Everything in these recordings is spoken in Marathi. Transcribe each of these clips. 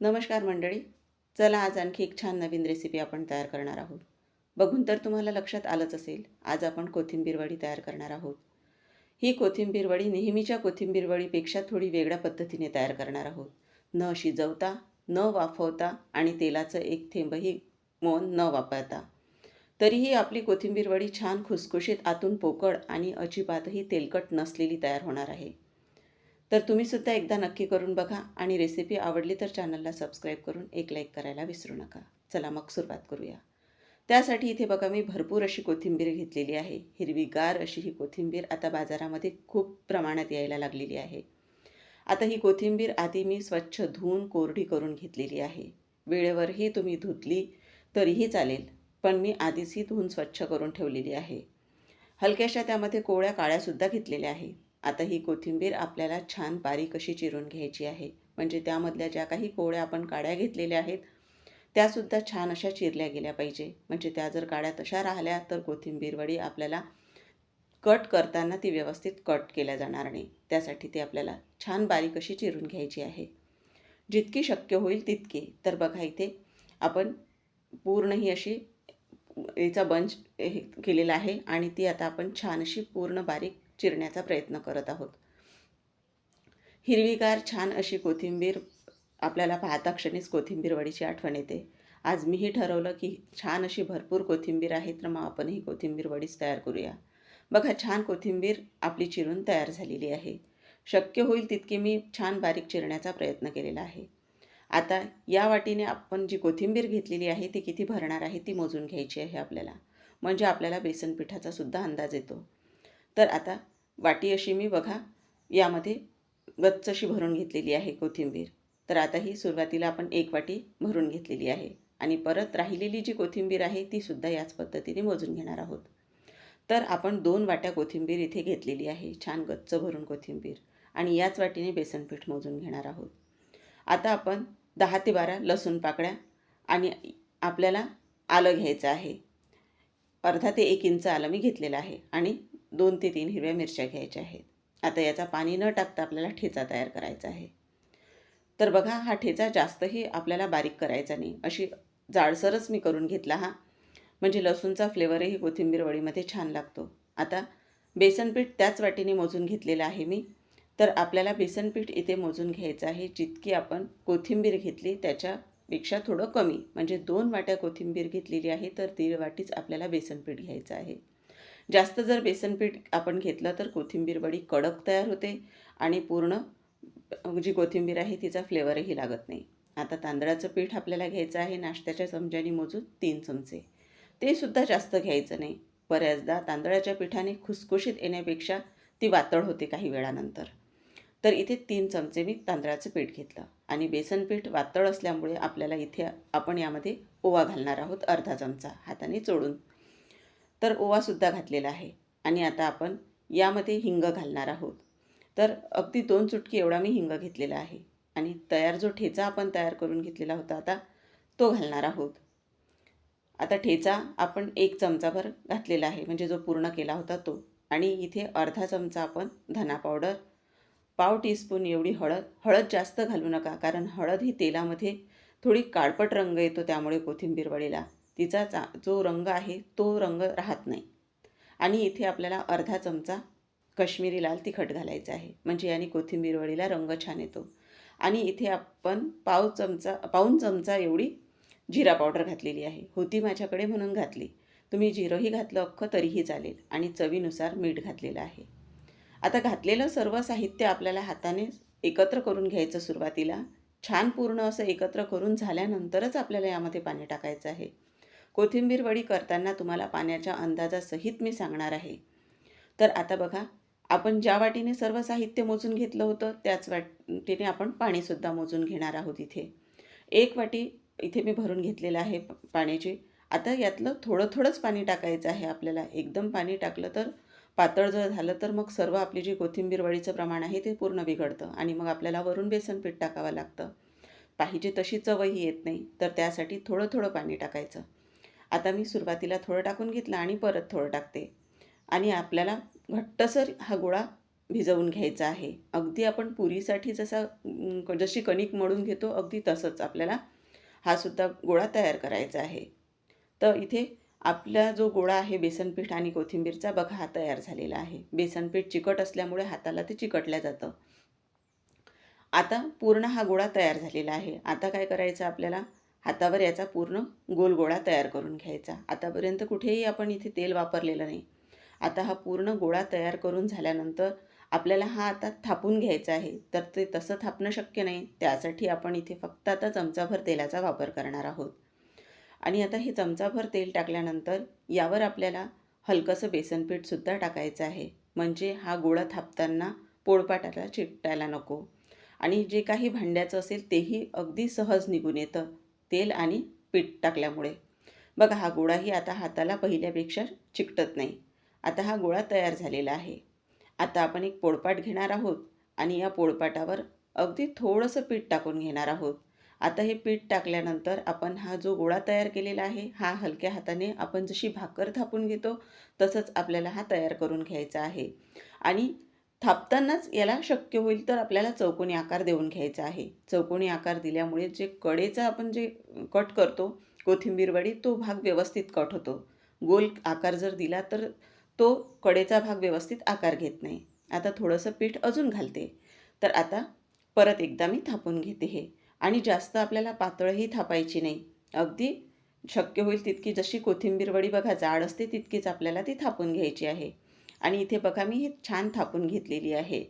नमस्कार मंडळी. चला आज आणखी एक छान नवीन रेसिपी आपण तयार करणार आहोत. बघून तर तुम्हाला लक्षात आलंच असेल आज आपण कोथिंबीरवडी तयार करणार आहोत. ही कोथिंबीर वडी नेहमीच्या कोथिंबीरवडीपेक्षा थोडी वेगळ्या पद्धतीने तयार करणार आहोत. न शिजवता न वाफवता आणि तेलाचं एक थेंबही मोन न वापरता. तरीही आपली कोथिंबीर वडी छान खुसखुशीत आतून पोकळ आणि अजिबातही तेलकट नसलेली तयार होणार आहे. तर तुम्हीसुद्धा एकदा नक्की करून बघा आणि रेसिपी आवडली तर चॅनलला सबस्क्राईब करून एक लाईक करायला विसरू नका. चला मग सुरुवात करूया. त्यासाठी इथे बघा मी भरपूर अशी कोथिंबीर घेतलेली आहे. हिरवीगार अशी ही कोथिंबीर आता बाजारामध्ये खूप प्रमाणात यायला लागलेली आहे. आता ही कोथिंबीर आधी मी स्वच्छ धुवून कोरडी करून घेतलेली आहे. वेळेवरही तुम्ही धुतली तरीही चालेल पण मी आधीच ही धुवून स्वच्छ करून ठेवलेली आहे. हलक्याशा त्यामध्ये कोवळ्या काळ्यासुद्धा घेतलेल्या आहेत आता ही कोथिंबीर आपल्याला छान बारीक अशी चिरून घ्यायची आहे. म्हणजे त्यामधल्या ज्या काही कोवळ्या आपण काड्या घेतलेल्या आहेत त्यासुद्धा छान अशा चिरल्या गेल्या पाहिजे. म्हणजे त्या जर काड्या तशा राहिल्या तर कोथिंबीर वडी आपल्याला कट करताना ती व्यवस्थित कट केल्या जाणार नाही. त्यासाठी ती आपल्याला छान बारीक अशी चिरून घ्यायची आहे. जितकी शक्य होईल तितकी. तर बघा इथे आपण पूर्ण ही अशी याचा बंच हे केलेला आहे आणि ती आता आपण छान अशी पूर्ण बारीक चिरण्याचा प्रयत्न करत आहोत. हिरवीगार छान अशी कोथिंबीर आपल्याला पाहता क्षणीच कोथिंबीर वडीची आठवण येते. आज मीही ठरवलं की छान अशी भरपूर कोथिंबीर आहे तर मग आपण ही कोथिंबीर वडीच तयार करूया. बघा छान कोथिंबीर आपली चिरून तयार झालेली आहे. शक्य होईल तितकी मी छान बारीक चिरण्याचा प्रयत्न केलेला आहे. आता या वाटीने आपण जी कोथिंबीर घेतलेली आहे ती किती भरणार आहे ती मोजून घ्यायची आहे आपल्याला. म्हणजे आपल्याला बेसन पिठाचा सुद्धा अंदाज येतो. तर आता वाटी अशी मी बघा यामध्ये गच्च अशी भरून घेतलेली आहे कोथिंबीर. तर आता ही सुरुवातीला आपण एक वाटी भरून घेतलेली आहे आणि परत राहिलेली जी कोथिंबीर आहे तीसुद्धा याच पद्धतीने मोजून घेणार आहोत. तर आपण दोन वाट्या कोथिंबीर इथे घेतलेली आहे छान गच्च भरून कोथिंबीर. आणि याच वाटीने बेसनपीठ मोजून घेणार आहोत. आता आपण दहा ते बारा लसूण पाकळ्या आणि आपल्याला आलं घ्यायचं आहे. अर्धा ते एक इंच आलं मी घेतलेलं आहे आणि दोन ते तीन हिरव्या मिरच्या घ्यायच्या आहेत. आता याचा पाणी न टाकता आपल्याला ठेचा तयार करायचा आहे. तर बघा हा ठेचा जास्तही आपल्याला बारीक करायचा नाही. अशी जाडसरच मी करून घेतला हा. म्हणजे लसूणचा फ्लेवरही कोथिंबीर वडीमध्ये छान लागतो. आता बेसनपीठ त्याच वाटीने मोजून घेतलेलं आहे मी. तर आपल्याला बेसनपीठ इथे मोजून घ्यायचं आहे. जितकी आपण कोथिंबीर घेतली त्याच्यापेक्षा थोडं कमी. म्हणजे दोन वाट्या कोथिंबीर घेतलेली आहे तर दीड वाटीच आपल्याला बेसनपीठ घ्यायचं आहे. जास्त जर बेसनपीठ आपण घेतलं तर कोथिंबीर बडी कडक तयार होते आणि पूर्ण जी कोथिंबीर आहे तिचा फ्लेवरही लागत नाही. आता तांदळाचं पीठ आपल्याला घ्यायचं आहे नाश्त्याच्या चमच्याने मोजून तीन चमचे. ते सुद्धा जास्त घ्यायचं नाही. बऱ्याचदा तांदळाच्या पिठाने खुसखुशीत येण्यापेक्षा ती वातळ होते काही वेळानंतर. तर इथे तीन चमचे मी तांदळाचं पीठ घेतलं आणि बेसन पीठ वातळ असल्यामुळे आपल्याला इथे आपण यामध्ये ओवा घालणार आहोत अर्धा चमचा. हाताने चोडून तर ओवासुद्धा घातलेला आहे. आणि आता आपण यामध्ये हिंग घालणार आहोत. तर अगदी दोन चुटकी एवढा मी हिंग घेतलेला आहे. आणि तयार जो ठेचा आपण तयार करून घेतलेला होता आता तो घालणार आहोत. आता ठेचा आपण एक चमचाभर घातलेला आहे. म्हणजे जो पूर्ण केला होता तो. आणि इथे अर्धा चमचा आपण धना पावडर पाव टीस्पून एवढी हळद. हळद जास्त घालू नका कारण हळद ही तेलामध्ये थोडी काळपट रंग येतो त्यामुळे कोथिंबीरवडीला तिचा चा जो रंग आहे तो रंग राहत नाही. आणि इथे आपल्याला अर्धा चमचा कश्मीरी लाल तिखट घालायचं आहे. म्हणजे याने कोथिंबीरवळीला रंग छान येतो. आणि इथे आपण पाव चमचा पाऊन चमचा एवढी जिरा पावडर घातलेली आहे. होती माझ्याकडे म्हणून घातली. तुम्ही जिरंही घातलं अख्खं तरीही चालेल. आणि चवीनुसार मीठ घातलेलं आहे. आता घातलेलं सर्व साहित्य आपल्याला हाताने एकत्र करून घ्यायचं सुरुवातीला. छान पूर्ण असं एकत्र करून झाल्यानंतरच आपल्याला यामध्ये पाणी टाकायचं आहे. कोथिंबीर वडी करताना तुम्हाला पाण्याच्या अंदाजासहित मी सांगणार आहे. तर आता बघा आपण ज्या वाटीने सर्व साहित्य मोजून घेतलं होतं त्याच वाटीने आपण पाणीसुद्धा मोजून घेणार आहोत इथे. एक वाटी इथे मी भरून घेतलेलं आहे पाण्याची. आता यातलं थोडं थोडंच पाणी टाकायचं आहे आपल्याला. एकदम पाणी टाकलं तर पातळ जर झालं तर मग सर्व आपली जी कोथिंबीर वडीचं प्रमाण आहे ते पूर्ण बिघडतं आणि मग आपल्याला वरून बेसन पीठ टाकावं लागतं. पाहिजे तशी चवही येत नाही तर त्यासाठी थोडं थोडं पाणी टाकायचं. आता मी सुरुवातीला थोडं टाकून घेतलं आणि परत थोडं टाकते. आणि आपल्याला घट्टसर हा गोळा भिजवून घ्यायचा आहे. अगदी आपण पुरीसाठी जसा जशी कणिक मळून घेतो अगदी तसंच आपल्याला हा सुद्धा गोळा तयार करायचा आहे. तर इथे आपला जो गोळा आहे बेसनपीठ आणि कोथिंबीरचा बघा हा तयार झालेला आहे. बेसनपीठ चिकट असल्यामुळे हाताला ते चिकटल्या जातं. आता पूर्ण हा गोळा तयार झालेला आहे. आता काय करायचं आपल्याला? हातावर याचा पूर्ण गोल गोळा तयार करून घ्यायचा. आतापर्यंत कुठेही आपण इथे तेल वापरलेलं नाही. आता हा पूर्ण गोळा तयार करून झाल्यानंतर आपल्याला हा आता थापून घ्यायचा आहे. तर ते तसं थापणं शक्य नाही. त्यासाठी आपण इथे फक्त आता चमचाभर तेलाचा वापर करणार आहोत. आणि आता हे चमचाभर तेल टाकल्यानंतर यावर आपल्याला हलकंसं बेसनपीठसुद्धा टाकायचं आहे. म्हणजे हा गोळा थापताना पोळपाटाला चिकटायला नको. आणि जे काही भांड्याचं असेल तेही अगदी सहज निघून येतं. तेल आणि पीठ टाकल्यामुळे. बघा हा गोळाही आता हाताला पहिल्यापेक्षा चिकटत नाही. आता हा गोळा तयार झालेला आहे. आता आपण एक पोळपाट घेणार आहोत आणि या पोळपाटावर अगदी थोडंसं पीठ टाकून घेणार आहोत. आता हे पीठ टाकल्यानंतर आपण हा जो गोळा तयार केलेला आहे हा हलक्या हाताने आपण जशी भाकर थापून घेतो तसंच आपल्याला हा तयार करून घ्यायचा आहे. आणि थापतानाच याला शक्य होईल तर आपल्याला चौकोनी आकार देऊन घ्यायचा आहे. चौकोनी आकार दिल्यामुळे जे कडेचा आपण जे कट करतो कोथिंबीर वडी तो भाग व्यवस्थित कट होतो. गोल आकार जर दिला तर तो कडेचा भाग व्यवस्थित आकार घेत नाही. आता थोडंसं पीठ अजून घालते. तर आता परत एकदा मी थापून घेते हे. आणि जास्त आपल्याला पातळही थापायची नाही. अगदी शक्य होईल तितकी जशी कोथिंबीर वडी बघा जाड असते तितकीच आपल्याला ती थापून घ्यायची आहे. आणि इथे बघा मी हे छान थापून घेतलेली आहे.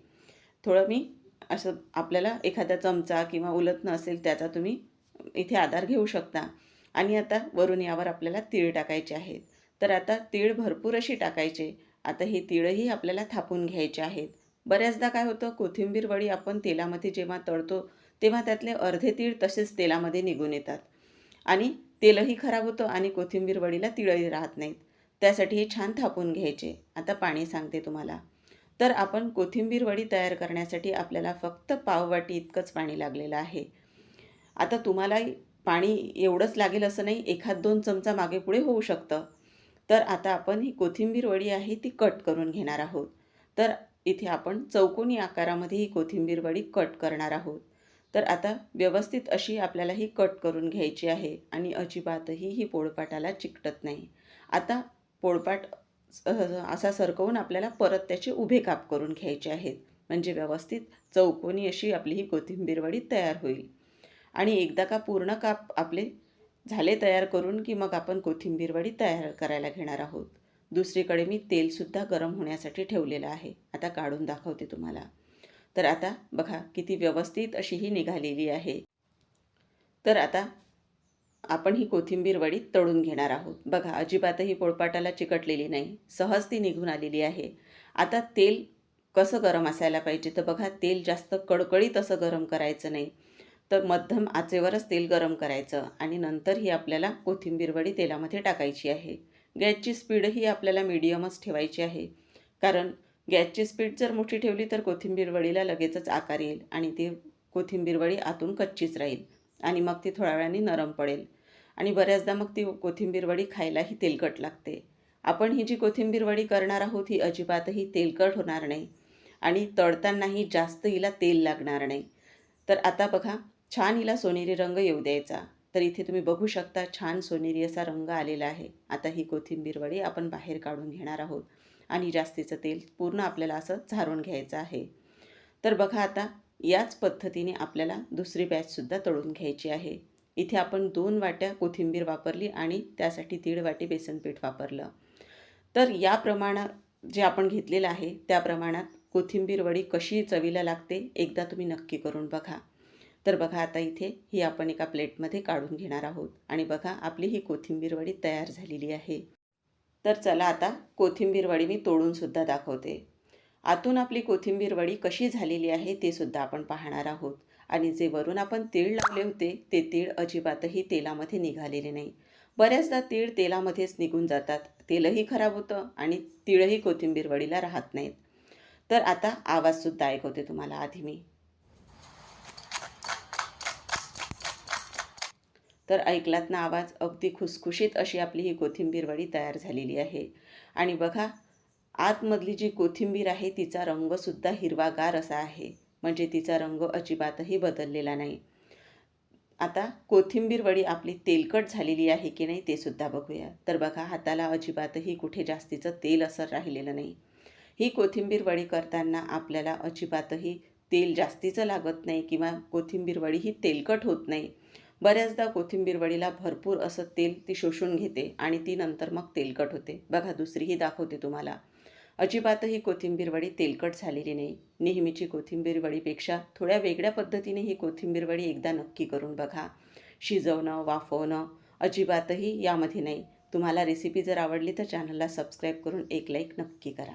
थोडं मी असं आपल्याला एखादा चमचा किंवा उलतणं असेल त्याचा तुम्ही इथे आधार घेऊ शकता. आणि आता वरून यावर आपल्याला तीळ टाकायचे आहेत. तर आता तीळ भरपूर अशी टाकायचे. आता हे तीळही आपल्याला थापून घ्यायचे आहेत. बऱ्याचदा काय होतं कोथिंबीर वडी आपण तेलामध्ये जेव्हा तळतो तेव्हा त्यातले अर्धे तीळ तसेच तेलामध्ये निघून येतात. आणि तेलही खराब होतं आणि कोथिंबीर वडीला तिळही राहत नाहीत. त्यासाठी हे छान थापून घ्यायचे. आता पाणी सांगते तुम्हाला. तर आपण कोथिंबीर वडी तयार करण्यासाठी आपल्याला फक्त पाववाटी इतकंच पाणी लागलेलं आहे. आता तुम्हाला पाणी एवढंच लागेल असं नाही एखाद दोन चमचा मागे पुढे होऊ शकतं. तर आता आपण ही कोथिंबीर वडी आहे ती कट करून घेणार आहोत. तर इथे आपण चौकोनी आकारामध्ये ही कोथिंबीर वडी कट करणार आहोत. तर आता व्यवस्थित अशी आपल्याला ही कट करून घ्यायची आहे आणि अजिबातही ही पोळपाटाला चिकटत नाही. आता पोळपाट असा सरकवून आपल्याला परत त्याचे उभे काप करून घ्यायचे आहेत. म्हणजे व्यवस्थित चौकोनी अशी आपली ही कोथिंबीर वडी तयार होईल. आणि एकदा का पूर्ण काप आपले झाले तयार करून की मग आपण कोथिंबीर वडी तयार करायला घेणार आहोत. दुसरीकडे मी तेलसुद्धा गरम होण्यासाठी ठेवलेलं आहे. आता काढून दाखवते तुम्हाला. तर आता बघा किती व्यवस्थित अशी ही निघालेली आहे. तर आता आपण ही कोथिंबीर वडी तळून घेणार आहोत. बघा अजिबातही पोळपाटाला चिकटलेली नाही. सहज ती निघून आलेली आहे. आता तेल कसं गरम असायला पाहिजे? तर बघा तेल जास्त कडकडीत असं गरम करायचं नाही. तर मध्यम आचेवरच तेल गरम करायचं आणि नंतर ही आपल्याला कोथिंबीर वडी तेलामध्ये टाकायची आहे. गॅसची स्पीडही आपल्याला मिडियमच ठेवायची आहे. कारण गॅसची स्पीड जर मोठी ठेवली तर कोथिंबीर वडीला लगेचच आकार येईल आणि ती कोथिंबीर वडी आतून कच्चीच राहील आणि मग ती थोड्या वेळाने नरम पडेल. आणि बऱ्याचदा मग ती कोथिंबीर वडी खायलाही तेलकट लागते. आपण ही जी कोथिंबीर वडी करणार आहोत ही अजिबातही तेलकट होणार नाही आणि तळतानाही जास्त हिला तेल लागणार नाही. तर आता बघा छान हिला सोनेरी रंग येऊ द्यायचा. तर इथे तुम्ही बघू शकता छान सोनेरी असा रंग आलेला आहे. आता ही कोथिंबीर वडी आपण बाहेर काढून घेणार आहोत आणि जास्तीचं तेल पूर्ण आपल्याला असं झारून घ्यायचं आहे. तर बघा आता याच पद्धतीने आपल्याला दुसरी बॅचसुद्धा तळून घ्यायची आहे. इथे आपण दोन वाट्या कोथिंबीर वापरली आणि त्यासाठी दीड वाटी बेसनपीठ वापरलं. तर या प्रमाणात जे आपण घेतलेलं आहे त्या प्रमाणात कोथिंबीर वडी कशी चवीला लागते एकदा तुम्ही नक्की करून बघा. तर बघा आता इथे ही आपण एका प्लेटमध्ये काढून घेणार आहोत आणि बघा आपली ही कोथिंबीर वडी तयार झालेली आहे. तर चला आता कोथिंबीर वडी मी तोडूनसुद्धा दाखवते. आतून आपली कोथिंबीर वडी कशी झालेली आहे ते सुद्धा आपण पाहणार आहोत. आणि जे वरून आपण तीळ लावले होते ते तीळ अजिबातही तेलामध्ये निघालेले नाही. बऱ्याचदा तीळ तेलामध्येच निघून जातात. तेलही खराब होतं आणि तीळही कोथिंबीर वडीला राहत नाहीत. तर आता आवाजसुद्धा ऐकवते तुम्हाला आधी मी. तर ऐकलात ना आवाज? अगदी खुसखुशीत अशी आपली ही कोथिंबीर वडी तयार झालेली आहे. आणि बघा आतमधली जी कोथिंबीर आहे तिचा रंगसुद्धा हिरवागार असा आहे. म्हणजे तिचा रंग अजिबातही बदललेला नाही. आता कोथिंबीर वडी आपली तेलकट झालेली आहे की नाही ते सुद्धा बघूया. तर बघा हाताला अजिबातही कुठे जास्तीचं तेल असर राहिलेलं नाही. ही कोथिंबीर वडी करताना आपल्याला अजिबातही तेल जास्तीचं लागत नाही किंवा कोथिंबीर वडी ही तेलकट होत नाही. बऱ्याचदा कोथिंबीर वडीला भरपूर असं तेल ती शोषून घेते आणि ती नंतर मग तेलकट होते. बघा दुसरीही दाखवते तुम्हाला. अजिबातही कोथिंबीर वडी तेलकट झालेली नाही. नेहमीची कोथिंबीर वडीपेक्षा थोड्या वेगळ्या पद्धतीने ही कोथिंबीर वडी एकदा नक्की करून बघा. शिजवणं वाफवणं अजिबातही यामध्ये नाही. तुम्हाला रेसिपी जर आवडली तर चॅनलला सबस्क्राईब करून एक लाईक नक्की करा.